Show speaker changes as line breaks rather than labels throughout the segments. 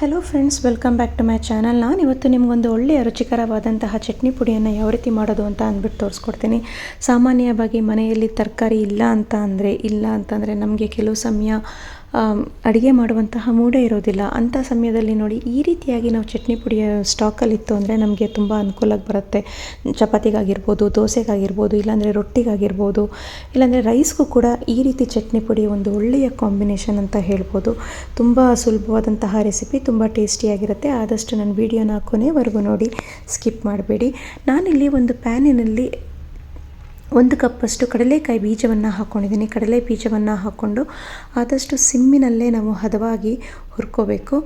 Hello friends welcome back to my channel ನಾನು ಇವತ್ತು ನಿಮಗೊಂದು ಒಳ್ಳೆಯ ರುಚಿಕರವಾದಂತಹ ಚಟ್ನಿ ಪುಡಿಯನ್ನು ಯಾವ ರೀತಿ ಮಾಡೋದು ಅಂತ ಅಂದ್ಬಿಟ್ಟು ತೋರಿಸ್ಕೊಡ್ತೀನಿ. ಸಾಮಾನ್ಯವಾಗಿ ಮನೆಯಲ್ಲಿ ತರಕಾರಿ ಇಲ್ಲ ಅಂತ ಅಂದರೆ, ಇಲ್ಲ ಅಂತಂದರೆ ನಮಗೆ ಕೆಲವು ಸಮಯ ಅಡುಗೆ ಮಾಡುವಂತಹ ಮೂಡೇ ಇರೋದಿಲ್ಲ. ಅಂಥ ಸಮಯದಲ್ಲಿ ನೋಡಿ ಈ ರೀತಿಯಾಗಿ ನಾವು ಚಟ್ನಿ ಪುಡಿಯ ಸ್ಟಾಕಲ್ಲಿತ್ತು ಅಂದರೆ ನಮಗೆ ತುಂಬ ಅನುಕೂಲಕ್ಕೆ ಬರುತ್ತೆ. ಚಪಾತಿಗಾಗಿರ್ಬೋದು, ದೋಸೆಗಾಗಿರ್ಬೋದು, ಇಲ್ಲಾಂದರೆ ರೊಟ್ಟಿಗಾಗಿರ್ಬೋದು, ಇಲ್ಲಾಂದರೆ ರೈಸ್ಗೂ ಕೂಡ ಈ ರೀತಿ ಚಟ್ನಿ ಪುಡಿ ಒಂದು ಒಳ್ಳೆಯ ಕಾಂಬಿನೇಷನ್ ಅಂತ ಹೇಳ್ಬೋದು. ತುಂಬ ಸುಲಭವಾದಂತಹ ರೆಸಿಪಿ, ತುಂಬ ಟೇಸ್ಟಿಯಾಗಿರುತ್ತೆ. ಆದಷ್ಟು ನನ್ನ ವೀಡಿಯೋನ ಕೊನೆವರೆಗೂ ನೋಡಿ, ಸ್ಕಿಪ್ ಮಾಡಬೇಡಿ. ನಾನಿಲ್ಲಿ ಒಂದು ಪ್ಯಾನಿನಲ್ಲಿ ಒಂದು ಕಪ್ಪಷ್ಟು ಕಡಲೆಕಾಯಿ ಬೀಜವನ್ನು ಹಾಕ್ಕೊಂಡಿದ್ದೀನಿ ಕಡಲೆ ಬೀಜವನ್ನು ಹಾಕ್ಕೊಂಡು ಆದಷ್ಟು ಸಿಮ್ಮಿನಲ್ಲೇ ನಾವು ಹದವಾಗಿ ಹುರ್ಕೋಬೇಕು.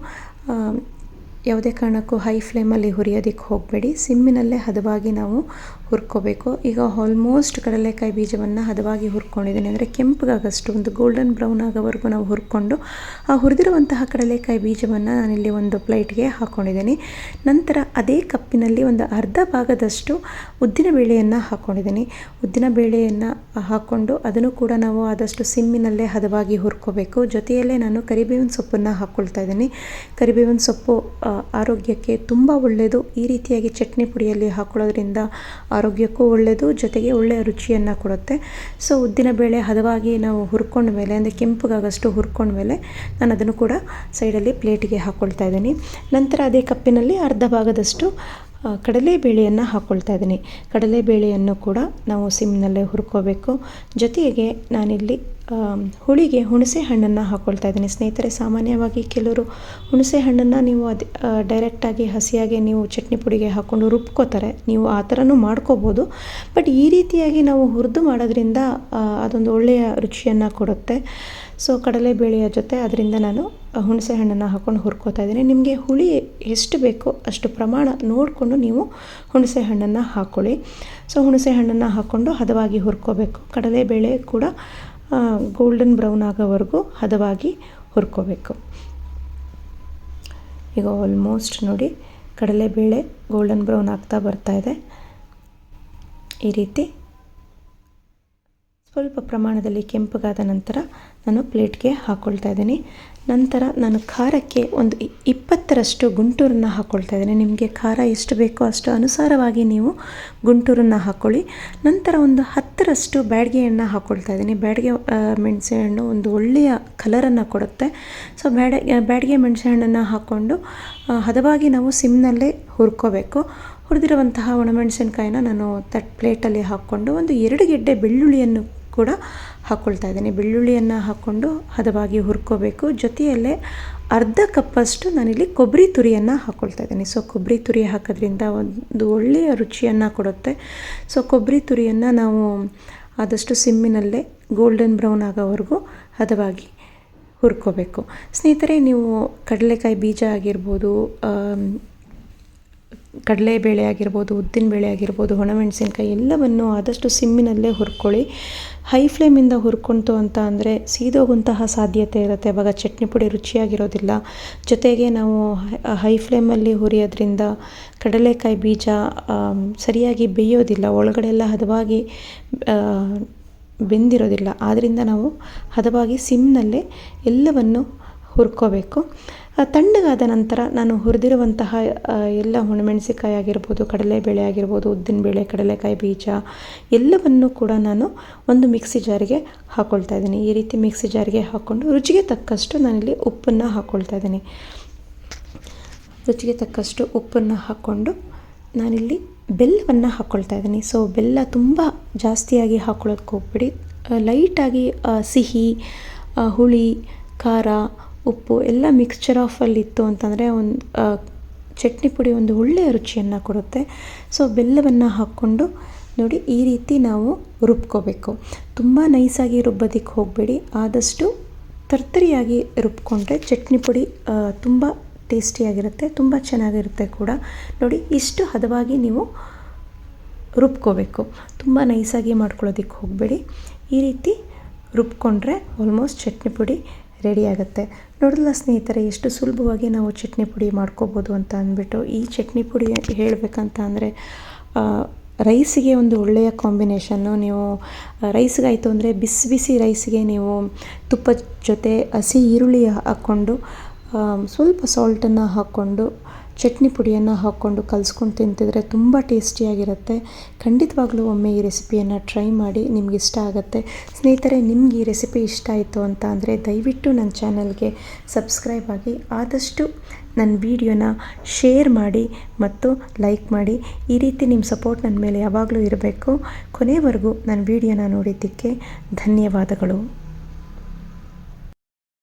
ಯಾವುದೇ ಕಾರಣಕ್ಕೂ ಹೈ ಫ್ಲೇಮಲ್ಲಿ ಹುರಿಯೋದಕ್ಕೆ ಹೋಗಬೇಡಿ. ಸಿಮ್ಮಿನಲ್ಲೇ ಹದವಾಗಿ ನಾವು ಹುರ್ಕೋಬೇಕು. ಈಗ ಆಲ್ಮೋಸ್ಟ್ ಕಡಲೆಕಾಯಿ ಬೀಜವನ್ನು ಹದವಾಗಿ ಹುರ್ಕೊಂಡಿದ್ದೀನಿ. ಅಂದರೆ ಕೆಂಪಗಾಗಷ್ಟು ಒಂದು ಗೋಲ್ಡನ್ ಬ್ರೌನ್ ಆಗೋವರೆಗೂ ನಾವು ಹುರ್ಕೊಂಡು, ಆ ಹುರಿದಿರುವಂತಹ ಕಡಲೆಕಾಯಿ ಬೀಜವನ್ನು ನಾನಿಲ್ಲಿ ಒಂದು ಪ್ಲೇಟ್ಗೆ ಹಾಕ್ಕೊಂಡಿದ್ದೀನಿ ನಂತರ ಅದೇ ಕಪ್ಪಿನಲ್ಲಿ ಒಂದು ಅರ್ಧ ಭಾಗದಷ್ಟು ಉದ್ದಿನ ಬೇಳೆಯನ್ನು ಹಾಕ್ಕೊಂಡಿದ್ದೀನಿ ಉದ್ದಿನ ಬೇಳೆಯನ್ನು ಹಾಕ್ಕೊಂಡು ಅದನ್ನು ಕೂಡ ನಾವು ಆದಷ್ಟು ಸಿಮ್ಮಿನಲ್ಲೇ ಹದವಾಗಿ ಹುರ್ಕೋಬೇಕು. ಜೊತೆಯಲ್ಲೇ ನಾನು ಕರಿಬೇವಿನ ಸೊಪ್ಪನ್ನು ಹಾಕ್ಕೊಳ್ತಾ ಇದ್ದೀನಿ. ಕರಿಬೇವಿನ ಸೊಪ್ಪು ಆರೋಗ್ಯಕ್ಕೆ ತುಂಬ ಒಳ್ಳೆಯದು ಈ ರೀತಿಯಾಗಿ ಚಟ್ನಿ ಪುಡಿಯಲ್ಲಿ ಹಾಕೊಳ್ಳೋದ್ರಿಂದ ಆರೋಗ್ಯಕ್ಕೂ ಒಳ್ಳೆಯದು ಜೊತೆಗೆ ಒಳ್ಳೆಯ ರುಚಿಯನ್ನು ಕೊಡುತ್ತೆ. ಸೊ ಉದ್ದಿನ ಬೇಳೆ ಹದವಾಗಿ ನಾವು ಹುರ್ಕೊಂಡ ಮೇಲೆ, ಅಂದರೆ ಕೆಂಪಗಾಗಷ್ಟು ಹುರ್ಕೊಂಡ ಮೇಲೆ ನಾನು ಅದನ್ನು ಕೂಡ ಸೈಡಲ್ಲಿ ಪ್ಲೇಟಿಗೆ ಹಾಕ್ಕೊಳ್ತಾ ಇದ್ದೀನಿ. ನಂತರ ಅದೇ ಕಪ್ಪಿನಲ್ಲಿ ಅರ್ಧ ಭಾಗದಷ್ಟು ಕಡಲೆಬೇಳೆಯನ್ನು ಹಾಕ್ಕೊಳ್ತಾ ಇದ್ದೀನಿ. ಕಡಲೆಬೇಳೆಯನ್ನು ಕೂಡ ನಾವು ಸಿಮ್ನಲ್ಲೇ ಹುರ್ಕೋಬೇಕು. ಜೊತೆಗೆ ನಾನಿಲ್ಲಿ ಹುಳಿಗೆ ಹುಣಸೆ ಹಣ್ಣನ್ನು ಹಾಕ್ಕೊಳ್ತಾ ಇದ್ದೀನಿ. ಸ್ನೇಹಿತರೆ, ಸಾಮಾನ್ಯವಾಗಿ ಕೆಲವರು ಹುಣಸೆ ಹಣ್ಣನ್ನು ನೀವು ಅದು ಡೈರೆಕ್ಟಾಗಿ ಹಸಿಯಾಗಿ ನೀವು ಚಟ್ನಿ ಪುಡಿಗೆ ಹಾಕ್ಕೊಂಡು ರುಬ್ಕೋತಾರೆ. ನೀವು ಆ ಥರನೂ ಮಾಡ್ಕೋಬೋದು. ಬಟ್ ಈ ರೀತಿಯಾಗಿ ನಾವು ಹುರಿದು ಮಾಡೋದ್ರಿಂದ ಅದೊಂದು ಒಳ್ಳೆಯ ರುಚಿಯನ್ನು ಕೊಡುತ್ತೆ. ಸೊ, ಕಡಲೆಬೇಳೆಯ ಜೊತೆ ಅದರಿಂದ ನಾನು ಹುಣಸೆ ಹಣ್ಣನ್ನು ಹಾಕ್ಕೊಂಡು ಹುರ್ಕೋತಾ ಇದ್ದೀನಿ. ನಿಮಗೆ ಹುಳಿ ಎಷ್ಟು ಬೇಕೋ ಅಷ್ಟು ಪ್ರಮಾಣ ನೋಡಿಕೊಂಡು ನೀವು ಹುಣಸೆ ಹಣ್ಣನ್ನು ಹಾಕ್ಕೊಳ್ಳಿ ಸೊ, ಹುಣಸೆ ಹಣ್ಣನ್ನು ಹಾಕ್ಕೊಂಡು ಹದವಾಗಿ ಹುರ್ಕೋಬೇಕು. ಕಡಲೆಬೇಳೆ ಕೂಡ ಗೋಲ್ಡನ್ ಬ್ರೌನ್ ಆಗೋವರೆಗೂ ಹದವಾಗಿ ಹುರ್ಕೋಬೇಕು. ಈಗ ಆಲ್ಮೋಸ್ಟ್ ನೋಡಿ, ಕಡಲೆಬೇಳೆ ಗೋಲ್ಡನ್ ಬ್ರೌನ್ ಆಗ್ತಾ ಬರ್ತಾ ಇದೆ. ಈ ರೀತಿ ಸ್ವಲ್ಪ ಪ್ರಮಾಣದಲ್ಲಿ ಕೆಂಪಗಾದ ನಂತರ ನಾನು ಪ್ಲೇಟ್ಗೆ ಹಾಕ್ಕೊಳ್ತಾ ಇದ್ದೀನಿ. ನಂತರ ನಾನು ಖಾರಕ್ಕೆ ಒಂದು ಇಪ್ಪತ್ತರಷ್ಟು ಗುಂಟೂರನ್ನು ಹಾಕ್ಕೊಳ್ತಾ ಇದ್ದೀನಿ. ನಿಮಗೆ ಖಾರ ಎಷ್ಟು ಬೇಕೋ ಅಷ್ಟು ಅನುಸಾರವಾಗಿ ನೀವು ಗುಂಟೂರನ್ನು ಹಾಕ್ಕೊಳ್ಳಿ ನಂತರ ಒಂದು ಹತ್ತರಷ್ಟು ಬ್ಯಾಡಿಗೆಯನ್ನು ಹಾಕ್ಕೊಳ್ತಾ ಇದ್ದೀನಿ. ಬ್ಯಾಡಿಗೆ ಮೆಣಸೆ ಹಣ್ಣು ಒಂದು ಒಳ್ಳೆಯ ಕಲರನ್ನು ಕೊಡುತ್ತೆ. ಸೊ, ಬ್ಯಾಡ, ಬ್ಯಾಡಿಗೆ ಮೆಣಸೆ ಹಣ್ಣನ್ನು ಹಾಕ್ಕೊಂಡು ಹದವಾಗಿ ನಾವು ಸಿಮ್ನಲ್ಲೇ ಹುರ್ಕೋಬೇಕು. ಹುರಿದಿರುವಂತಹ ಒಣಮೆಣಸಿನ್ಕಾಯಿನ ನಾನು ತಟ್ ಪ್ಲೇಟಲ್ಲಿ ಹಾಕ್ಕೊಂಡು ಒಂದು ಎರಡು ಗೆಡ್ಡೆ ಬೆಳ್ಳುಳ್ಳಿಯನ್ನು ಕೂಡ ಹಾಕ್ಕೊಳ್ತಾ ಇದ್ದೀನಿ. ಬೆಳ್ಳುಳ್ಳಿಯನ್ನು ಹಾಕ್ಕೊಂಡು ಹದವಾಗಿ ಹುರ್ಕೋಬೇಕು. ಜೊತೆಯಲ್ಲೇ ಅರ್ಧ ಕಪ್ಪಷ್ಟು ನಾನಿಲ್ಲಿ ಕೊಬ್ಬರಿ ತುರಿಯನ್ನು ಹಾಕ್ಕೊಳ್ತಾ ಇದ್ದೀನಿ. ಸೊ ಕೊಬ್ಬರಿ ತುರಿ ಹಾಕೋದ್ರಿಂದ ಒಂದು ಒಳ್ಳೆಯ ರುಚಿಯನ್ನು ಕೊಡುತ್ತೆ. ಸೊ ಕೊಬ್ಬರಿ ತುರಿಯನ್ನು ನಾವು ಆದಷ್ಟು ಸಿಮ್ಮಿನಲ್ಲೇ ಗೋಲ್ಡನ್ ಬ್ರೌನ್ ಆಗೋವರೆಗೂ ಹದವಾಗಿ ಹುರ್ಕೋಬೇಕು. ಸ್ನೇಹಿತರೆ, ನೀವು ಕಡಲೆಕಾಯಿ ಬೀಜ ಆಗಿರ್ಬೋದು ಕಡಲೆಬೇಳೆ ಆಗಿರ್ಬೋದು, ಉದ್ದಿನ ಬೇಳೆ ಆಗಿರ್ಬೋದು ಒಣಮೆಣಸಿನ್ಕಾಯಿ ಎಲ್ಲವನ್ನು ಆದಷ್ಟು ಸಿಮ್ಮಿನಲ್ಲೇ ಹುರ್ಕೊಳ್ಳಿ. ಹೈ ಫ್ಲೇಮಿಂದ ಹುರ್ಕೊಂತು ಅಂತ ಅಂದರೆ ಸೀದೋಗುವಂತಹ ಸಾಧ್ಯತೆ ಇರುತ್ತೆ. ಆವಾಗ ಚಟ್ನಿ ಪುಡಿ ರುಚಿಯಾಗಿರೋದಿಲ್ಲ. ಜೊತೆಗೆ ನಾವು ಹೈ ಫ್ಲೇಮಲ್ಲಿ ಹುರಿಯೋದ್ರಿಂದ ಕಡಲೆಕಾಯಿ ಬೀಜ ಸರಿಯಾಗಿ ಬೇಯೋದಿಲ್ಲ. ಒಳಗಡೆ ಎಲ್ಲ ಹದವಾಗಿ ಬೆಂದಿರೋದಿಲ್ಲ. ಆದ್ದರಿಂದ ನಾವು ಹದವಾಗಿ ಸಿಮ್ನಲ್ಲೇ ಎಲ್ಲವನ್ನು ಹುರ್ಕೋಬೇಕು. ತಣ್ಣಗಾದ ನಂತರ ನಾನು ಹುರಿದಿರುವಂತಹ ಎಲ್ಲ ಹುಣಮೆಣಸಿಕಾಯಿ ಆಗಿರ್ಬೋದು, ಕಡಲೆಬೇಳೆ ಆಗಿರ್ಬೋದು, ಉದ್ದಿನಬೇಳೆ, ಕಡಲೆಕಾಯಿ ಬೀಜ ಎಲ್ಲವನ್ನು ಕೂಡ ನಾನು ಒಂದು ಮಿಕ್ಸಿ ಜಾರಿಗೆ ಹಾಕ್ಕೊಳ್ತಾ ಇದ್ದೀನಿ. ಈ ರೀತಿ ಮಿಕ್ಸಿ ಜಾರಿಗೆ ಹಾಕ್ಕೊಂಡು ರುಚಿಗೆ ತಕ್ಕಷ್ಟು ನಾನಿಲ್ಲಿ ಉಪ್ಪನ್ನು ಹಾಕ್ಕೊಳ್ತಾ ಇದ್ದೀನಿ. ರುಚಿಗೆ ತಕ್ಕಷ್ಟು ಉಪ್ಪನ್ನು ಹಾಕ್ಕೊಂಡು ನಾನಿಲ್ಲಿ ಬೆಲ್ಲವನ್ನು ಹಾಕ್ಕೊಳ್ತಾ ಇದ್ದೀನಿ. ಸೊ, ಬೆಲ್ಲ ತುಂಬ ಜಾಸ್ತಿಯಾಗಿ ಹಾಕ್ಕೊಳ್ಳೋದಕ್ಕೆ ಹೋಗ್ಬಿಡಿ ಲೈಟಾಗಿ ಸಿಹಿ ಹುಳಿ, ಖಾರ ಉಪ್ಪು ಎಲ್ಲ ಮಿಕ್ಸ್ಚರ್ ಆಫಲ್ಲಿ ಇತ್ತು ಅಂತಂದರೆ ಒಂದು ಚಟ್ನಿ ಪುಡಿ ಒಂದು ಒಳ್ಳೆಯ ರುಚಿಯನ್ನು ಕೊಡುತ್ತೆ. ಸೊ ಬೆಲ್ಲವನ್ನು ಹಾಕ್ಕೊಂಡು ನೋಡಿ ಈ ರೀತಿ ನಾವು ರುಬ್ಕೋಬೇಕು. ತುಂಬ ನೈಸಾಗಿ ರುಬ್ಬೋದಕ್ಕೆ ಹೋಗಬೇಡಿ. ಆದಷ್ಟು ತರ್ತರಿಯಾಗಿ ರುಬ್ಕೊಂಡ್ರೆ ಚಟ್ನಿ ಪುಡಿ ತುಂಬ ಟೇಸ್ಟಿಯಾಗಿರುತ್ತೆ ತುಂಬ ಚೆನ್ನಾಗಿರುತ್ತೆ ಕೂಡ. ನೋಡಿ, ಇಷ್ಟು ಹದವಾಗಿ ನೀವು ರುಬ್ಕೋಬೇಕು. ತುಂಬ ನೈಸಾಗಿ ಮಾಡ್ಕೊಳ್ಳೋದಕ್ಕೆ ಹೋಗಬೇಡಿ. ಈ ರೀತಿ ರುಬ್ಕೊಂಡ್ರೆ ಆಲ್ಮೋಸ್ಟ್ ಚಟ್ನಿ ಪುಡಿ ರೆಡಿ ಆಗುತ್ತೆ. ನೋಡಿಲ್ಲ ಸ್ನೇಹಿತರೆ, ಎಷ್ಟು ಸುಲಭವಾಗಿ ನಾವು ಚಟ್ನಿ ಪುಡಿ ಮಾಡ್ಕೋಬೋದು ಅಂತ ಅಂದ್ಬಿಟ್ಟು, ಈ ಚಟ್ನಿ ಪುಡಿ ಹೇಳಬೇಕಂತ ಅಂದರೆ ರೈಸಿಗೆ ಒಂದು ಒಳ್ಳೆಯ ಕಾಂಬಿನೇಷನ್ನು ನೀವು ರೈಸ್ಗಾಯಿತು ಅಂದರೆ ಬಿಸಿ ಬಿಸಿ ರೈಸ್ಗೆ ನೀವು ತುಪ್ಪದ ಜೊತೆ ಹಸಿ ಈರುಳ್ಳಿ ಹಾಕ್ಕೊಂಡು ಸ್ವಲ್ಪ ಸಾಲ್ಟನ್ನು ಹಾಕ್ಕೊಂಡು ಚಟ್ನಿ ಪುಡಿಯನ್ನು ಹಾಕ್ಕೊಂಡು ಕಲಿಸ್ಕೊಂಡು ತಿಂತಿದ್ರೆ ತುಂಬ ಟೇಸ್ಟಿಯಾಗಿರುತ್ತೆ. ಖಂಡಿತವಾಗ್ಲೂ ಒಮ್ಮೆ ಈ ರೆಸಿಪಿಯನ್ನು ಟ್ರೈ ಮಾಡಿ ನಿಮ್ಗೆ ಇಷ್ಟ ಆಗುತ್ತೆ. ಸ್ನೇಹಿತರೆ, ನಿಮ್ಗೆ ಈ ರೆಸಿಪಿ ಇಷ್ಟ ಆಯಿತು ಅಂತ ಅಂದರೆ ದಯವಿಟ್ಟು ನನ್ನ ಚಾನಲ್ಗೆ ಸಬ್ಸ್ಕ್ರೈಬ್ ಆಗಿ ಆದಷ್ಟು ನನ್ನ ವಿಡಿಯೋನ ಶೇರ್ ಮಾಡಿ ಮತ್ತು ಲೈಕ್ ಮಾಡಿ. ಈ ರೀತಿ ನಿಮ್ಮ ಸಪೋರ್ಟ್ ನನ್ನ ಮೇಲೆ ಯಾವಾಗಲೂ ಇರಬೇಕು. ಕೊನೆವರೆಗೂ ನನ್ನ ವಿಡಿಯೋನ ನೋಡಿದ್ದಕ್ಕೆ ಧನ್ಯವಾದಗಳು.